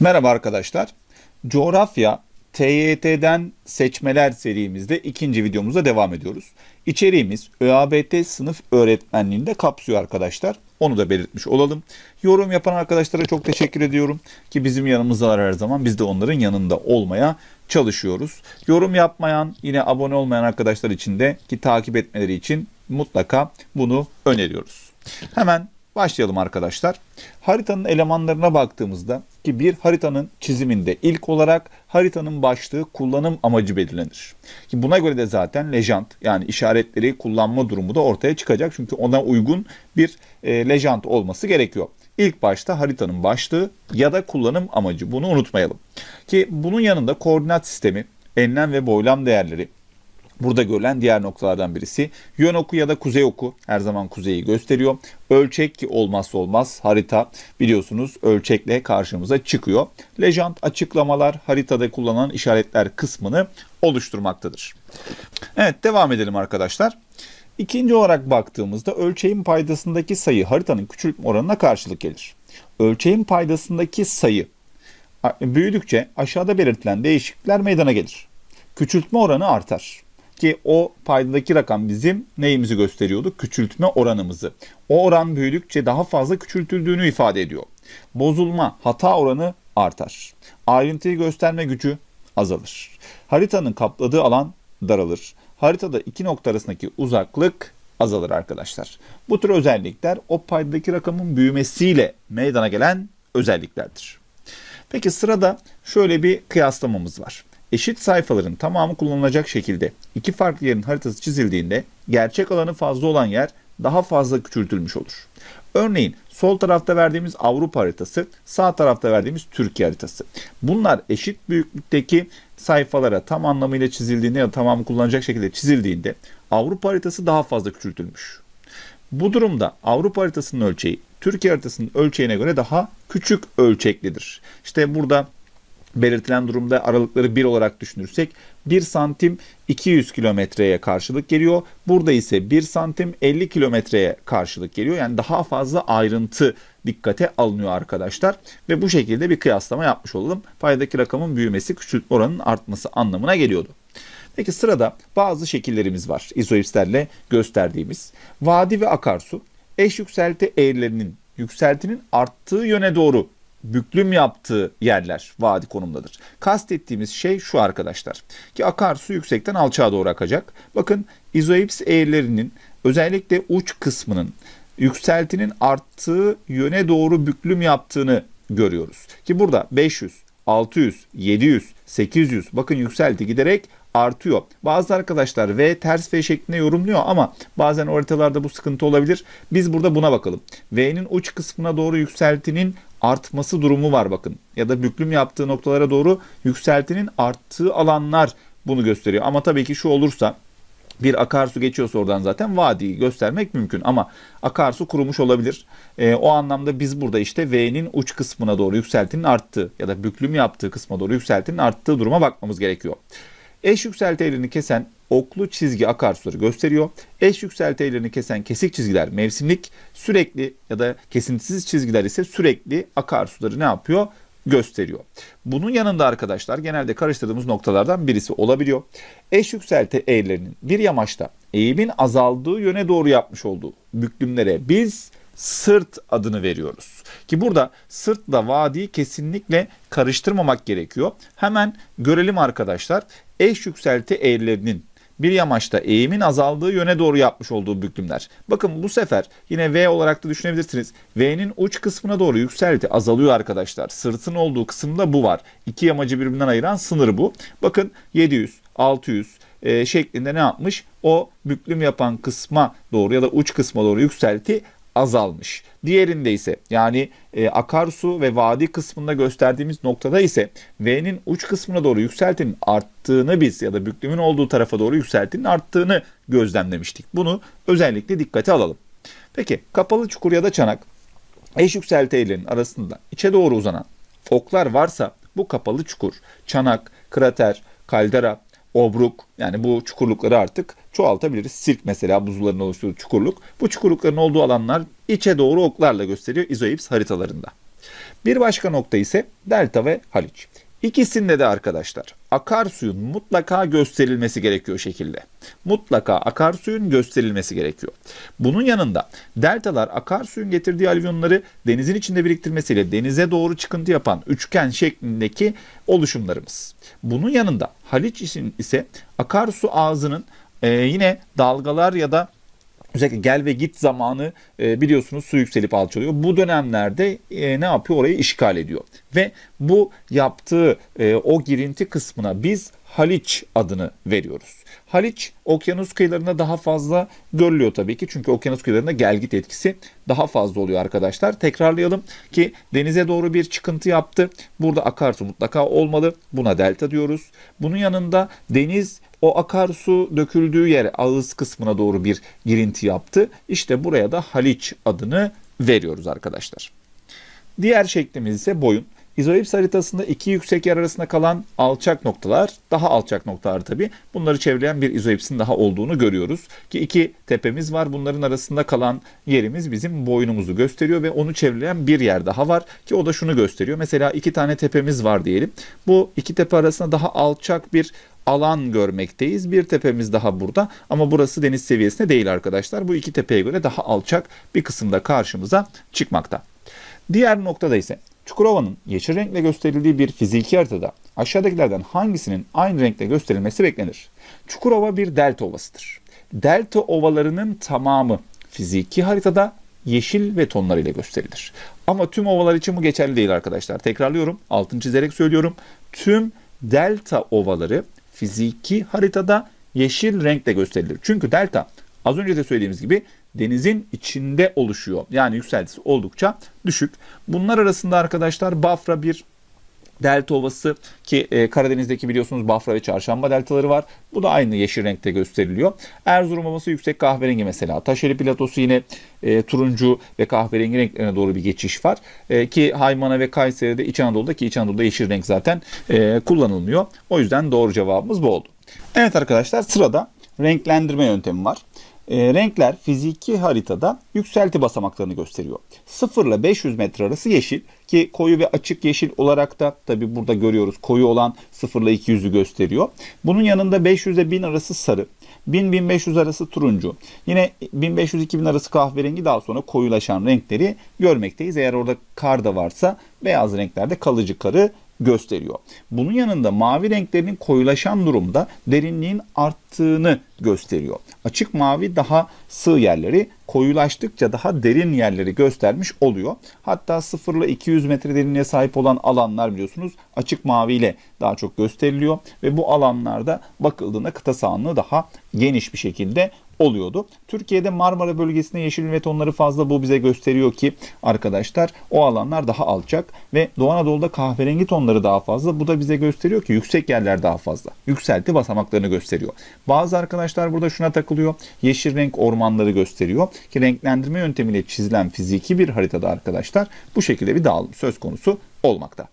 Merhaba arkadaşlar. Coğrafya TYT'den seçmeler serimizde ikinci videomuza devam ediyoruz. İçeriğimiz ÖABT sınıf öğretmenliğinde kapsıyor arkadaşlar. Onu da belirtmiş olalım. Yorum yapan arkadaşlara çok teşekkür ediyorum ki bizim yanımızdalar her zaman. Biz de onların yanında olmaya çalışıyoruz. Yorum yapmayan, yine abone olmayan arkadaşlar için de ki takip etmeleri için mutlaka bunu öneriyoruz. Hemen Başlayalım arkadaşlar. Haritanın elemanlarına baktığımızda ki bir haritanın çiziminde ilk olarak haritanın başlığı kullanım amacı belirlenir. Ki buna göre de zaten lejant yani işaretleri kullanma durumu da ortaya çıkacak. Çünkü ona uygun bir e, lejant olması gerekiyor. İlk başta haritanın başlığı ya da kullanım amacı bunu unutmayalım. Ki bunun yanında koordinat sistemi, enlem ve boylam değerleri, Burada görülen diğer noktalardan birisi. Yön oku ya da kuzey oku her zaman kuzeyi gösteriyor. Ölçek olmazsa olmaz harita biliyorsunuz ölçekle karşımıza çıkıyor. Lejant açıklamalar haritada kullanılan işaretler kısmını oluşturmaktadır. Evet devam edelim arkadaşlar. İkinci olarak baktığımızda ölçeğin paydasındaki sayı haritanın küçültme oranına karşılık gelir. Ölçeğin paydasındaki sayı büyüdükçe aşağıda belirtilen değişiklikler meydana gelir. Küçültme oranı artar ki o paydadaki rakam bizim neyimizi gösteriyordu? Küçültme oranımızı. O oran büyüdükçe daha fazla küçültüldüğünü ifade ediyor. Bozulma, hata oranı artar. Ayrıntıyı gösterme gücü azalır. Haritanın kapladığı alan daralır. Haritada iki nokta arasındaki uzaklık azalır arkadaşlar. Bu tür özellikler o paydadaki rakamın büyümesiyle meydana gelen özelliklerdir. Peki sırada şöyle bir kıyaslamamız var eşit sayfaların tamamı kullanılacak şekilde iki farklı yerin haritası çizildiğinde gerçek alanı fazla olan yer daha fazla küçültülmüş olur. Örneğin sol tarafta verdiğimiz Avrupa haritası, sağ tarafta verdiğimiz Türkiye haritası. Bunlar eşit büyüklükteki sayfalara tam anlamıyla çizildiğinde ya tamamı kullanacak şekilde çizildiğinde Avrupa haritası daha fazla küçültülmüş. Bu durumda Avrupa haritasının ölçeği Türkiye haritasının ölçeğine göre daha küçük ölçeklidir. İşte burada belirtilen durumda aralıkları 1 olarak düşünürsek 1 santim 200 kilometreye karşılık geliyor. Burada ise 1 santim 50 kilometreye karşılık geliyor. Yani daha fazla ayrıntı dikkate alınıyor arkadaşlar. Ve bu şekilde bir kıyaslama yapmış olalım. Paydaki rakamın büyümesi küçültme oranının artması anlamına geliyordu. Peki sırada bazı şekillerimiz var izoipslerle gösterdiğimiz. Vadi ve akarsu eş yükselti eğrilerinin yükseltinin arttığı yöne doğru büklüm yaptığı yerler vadi konumdadır. Kastettiğimiz şey şu arkadaşlar. Ki akarsu yüksekten alçağa doğru akacak. Bakın izoips eğrilerinin özellikle uç kısmının yükseltinin arttığı yöne doğru büklüm yaptığını görüyoruz. Ki burada 500, 600, 700, 800 bakın yükselti giderek artıyor. Bazı arkadaşlar V ters V şeklinde yorumluyor ama bazen haritalarda bu sıkıntı olabilir. Biz burada buna bakalım. V'nin uç kısmına doğru yükseltinin artması durumu var bakın. Ya da büklüm yaptığı noktalara doğru yükseltinin arttığı alanlar bunu gösteriyor. Ama tabii ki şu olursa bir akarsu geçiyorsa oradan zaten vadiyi göstermek mümkün ama akarsu kurumuş olabilir. E, o anlamda biz burada işte V'nin uç kısmına doğru yükseltinin arttığı ya da büklüm yaptığı kısma doğru yükseltinin arttığı duruma bakmamız gerekiyor. Eş yükselti kesen oklu çizgi akarsuları gösteriyor. Eş yükselti kesen kesik çizgiler mevsimlik, sürekli ya da kesintisiz çizgiler ise sürekli akarsuları ne yapıyor? gösteriyor. Bunun yanında arkadaşlar genelde karıştırdığımız noktalardan birisi olabiliyor. Eş yükselti eğrilerinin bir yamaçta eğimin azaldığı yöne doğru yapmış olduğu büklümlere biz sırt adını veriyoruz. Ki burada sırtla vadiyi kesinlikle karıştırmamak gerekiyor. Hemen görelim arkadaşlar. Eş yükselti eğrilerinin bir yamaçta eğimin azaldığı yöne doğru yapmış olduğu büklümler. Bakın bu sefer yine V olarak da düşünebilirsiniz. V'nin uç kısmına doğru yükselti azalıyor arkadaşlar. Sırtın olduğu kısımda bu var. İki yamacı birbirinden ayıran sınır bu. Bakın 700, 600 e, şeklinde ne yapmış? O büklüm yapan kısma doğru ya da uç kısma doğru yükselti azalmış. Diğerinde ise yani e, akarsu ve vadi kısmında gösterdiğimiz noktada ise V'nin uç kısmına doğru yükseltinin arttığını biz ya da büklümün olduğu tarafa doğru yükseltinin arttığını gözlemlemiştik. Bunu özellikle dikkate alalım. Peki kapalı çukur ya da çanak eş yükselti eğrilerinin arasında içe doğru uzanan oklar varsa bu kapalı çukur, çanak, krater, kaldera, obruk yani bu çukurlukları artık çoğaltabiliriz. Sirk mesela buzulların oluşturduğu çukurluk. Bu çukurlukların olduğu alanlar içe doğru oklarla gösteriyor izoips haritalarında. Bir başka nokta ise Delta ve Haliç. İkisinde de arkadaşlar akarsuyun mutlaka gösterilmesi gerekiyor şekilde. Mutlaka akarsuyun gösterilmesi gerekiyor. Bunun yanında deltalar akarsuyun getirdiği alüvyonları denizin içinde biriktirmesiyle denize doğru çıkıntı yapan üçgen şeklindeki oluşumlarımız. Bunun yanında Haliç için ise akarsu ağzının e, yine dalgalar ya da özellikle gel ve git zamanı e, biliyorsunuz su yükselip alçalıyor. Bu dönemlerde e, ne yapıyor? Orayı işgal ediyor. Ve bu yaptığı e, o girinti kısmına biz Haliç adını veriyoruz. Haliç okyanus kıyılarında daha fazla görülüyor tabii ki. Çünkü okyanus kıyılarında gelgit etkisi daha fazla oluyor arkadaşlar. Tekrarlayalım ki denize doğru bir çıkıntı yaptı. Burada akarsu mutlaka olmalı. Buna delta diyoruz. Bunun yanında deniz o akarsu döküldüğü yer ağız kısmına doğru bir girinti yaptı. İşte buraya da Haliç adını veriyoruz arkadaşlar. Diğer şeklimiz ise boyun. İzoips haritasında iki yüksek yer arasında kalan alçak noktalar, daha alçak noktalar tabi. Bunları çevreleyen bir izoipsin daha olduğunu görüyoruz. Ki iki tepemiz var. Bunların arasında kalan yerimiz bizim boynumuzu gösteriyor ve onu çevreleyen bir yer daha var. Ki o da şunu gösteriyor. Mesela iki tane tepemiz var diyelim. Bu iki tepe arasında daha alçak bir alan görmekteyiz. Bir tepemiz daha burada ama burası deniz seviyesinde değil arkadaşlar. Bu iki tepeye göre daha alçak bir kısımda karşımıza çıkmakta. Diğer noktada ise Çukurova'nın yeşil renkle gösterildiği bir fiziki haritada aşağıdakilerden hangisinin aynı renkle gösterilmesi beklenir? Çukurova bir delta ovasıdır. Delta ovalarının tamamı fiziki haritada yeşil ve tonlarıyla gösterilir. Ama tüm ovalar için bu geçerli değil arkadaşlar. Tekrarlıyorum, altını çizerek söylüyorum. Tüm delta ovaları fiziki haritada yeşil renkle gösterilir. Çünkü delta az önce de söylediğimiz gibi denizin içinde oluşuyor. Yani yükseltisi oldukça düşük. Bunlar arasında arkadaşlar Bafra bir delta ovası ki e, Karadeniz'deki biliyorsunuz Bafra ve Çarşamba deltaları var. Bu da aynı yeşil renkte gösteriliyor. Erzurum ovası yüksek kahverengi mesela. Taşeli platosu yine e, turuncu ve kahverengi renklerine doğru bir geçiş var. E, ki Haymana ve Kayseri'de İç Anadolu'da ki İç Anadolu'da yeşil renk zaten e, kullanılmıyor. O yüzden doğru cevabımız bu oldu. Evet arkadaşlar sırada renklendirme yöntemi var. E, renkler fiziki haritada yükselti basamaklarını gösteriyor. 0 ile 500 metre arası yeşil ki koyu ve açık yeşil olarak da tabi burada görüyoruz koyu olan 0 ile 200'ü gösteriyor. Bunun yanında 500 ile 1000 arası sarı, 1000-1500 arası turuncu, yine 1500-2000 arası kahverengi daha sonra koyulaşan renkleri görmekteyiz. Eğer orada kar da varsa beyaz renklerde kalıcı karı gösteriyor. Bunun yanında mavi renklerinin koyulaşan durumda derinliğin arttığını gösteriyor. Açık mavi daha sığ yerleri, koyulaştıkça daha derin yerleri göstermiş oluyor. Hatta 0 ile 200 metre derinliğe sahip olan alanlar biliyorsunuz açık mavi ile daha çok gösteriliyor ve bu alanlarda bakıldığında kıta sahanlığı daha geniş bir şekilde oluyordu. Türkiye'de Marmara bölgesinde yeşil ve tonları fazla bu bize gösteriyor ki arkadaşlar o alanlar daha alçak ve Doğu Anadolu'da kahverengi tonları daha fazla. Bu da bize gösteriyor ki yüksek yerler daha fazla. Yükselti basamaklarını gösteriyor. Bazı arkadaşlar burada şuna takılıyor. Yeşil renk ormanları gösteriyor ki renklendirme yöntemiyle çizilen fiziki bir haritada arkadaşlar bu şekilde bir dağılım söz konusu olmakta.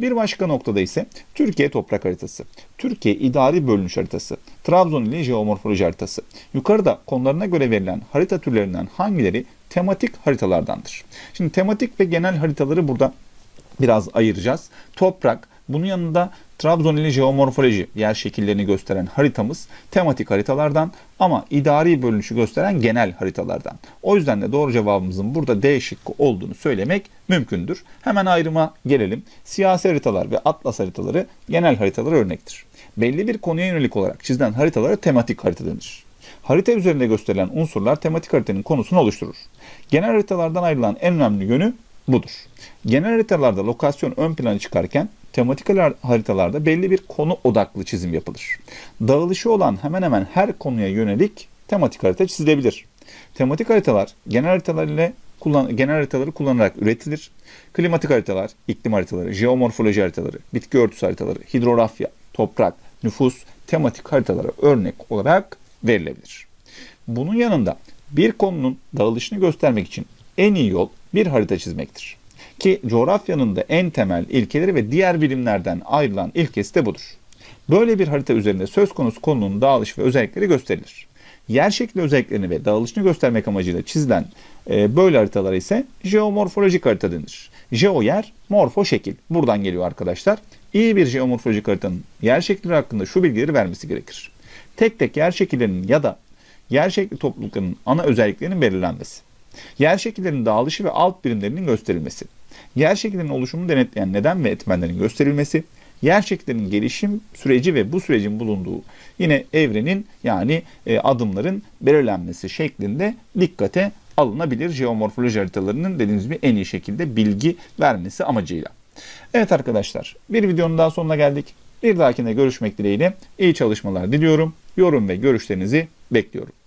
Bir başka noktada ise Türkiye toprak haritası, Türkiye idari bölünüş haritası, Trabzon ili jeomorfoloji haritası. Yukarıda konularına göre verilen harita türlerinden hangileri tematik haritalardandır? Şimdi tematik ve genel haritaları burada biraz ayıracağız. Toprak, bunun yanında Trabzon ili jeomorfoloji yer şekillerini gösteren haritamız tematik haritalardan ama idari bölünüşü gösteren genel haritalardan. O yüzden de doğru cevabımızın burada D şıkkı olduğunu söylemek mümkündür. Hemen ayrıma gelelim. Siyasi haritalar ve atlas haritaları genel haritalara örnektir. Belli bir konuya yönelik olarak çizilen haritalara tematik harita denir. Harita üzerinde gösterilen unsurlar tematik haritanın konusunu oluşturur. Genel haritalardan ayrılan en önemli yönü budur. Genel haritalarda lokasyon ön plana çıkarken tematik haritalarda belli bir konu odaklı çizim yapılır. Dağılışı olan hemen hemen her konuya yönelik tematik harita çizilebilir. Tematik haritalar genel haritalar ile kullan genel haritaları kullanarak üretilir. Klimatik haritalar, iklim haritaları, jeomorfoloji haritaları, bitki örtüsü haritaları, hidrografya, toprak, nüfus, tematik haritalara örnek olarak verilebilir. Bunun yanında bir konunun dağılışını göstermek için en iyi yol bir harita çizmektir. Ki coğrafyanın da en temel ilkeleri ve diğer bilimlerden ayrılan ilkesi de budur. Böyle bir harita üzerinde söz konusu konunun dağılış ve özellikleri gösterilir. Yer şekli özelliklerini ve dağılışını göstermek amacıyla çizilen e, böyle haritalara ise jeomorfolojik harita denir. Jeo yer, morfo şekil. Buradan geliyor arkadaşlar. İyi bir jeomorfolojik haritanın yer şekilleri hakkında şu bilgileri vermesi gerekir. Tek tek yer şekillerinin ya da yer şekli topluluklarının ana özelliklerinin belirlenmesi. Yer şekillerinin dağılışı ve alt birimlerinin gösterilmesi. Yer şekillerinin oluşumunu denetleyen neden ve etmenlerin gösterilmesi. Yer şekillerinin gelişim süreci ve bu sürecin bulunduğu yine evrenin yani e, adımların belirlenmesi şeklinde dikkate alınabilir jeomorfoloji haritalarının dediğimiz gibi en iyi şekilde bilgi vermesi amacıyla. Evet arkadaşlar bir videonun daha sonuna geldik. Bir dahakine görüşmek dileğiyle iyi çalışmalar diliyorum. Yorum ve görüşlerinizi bekliyorum.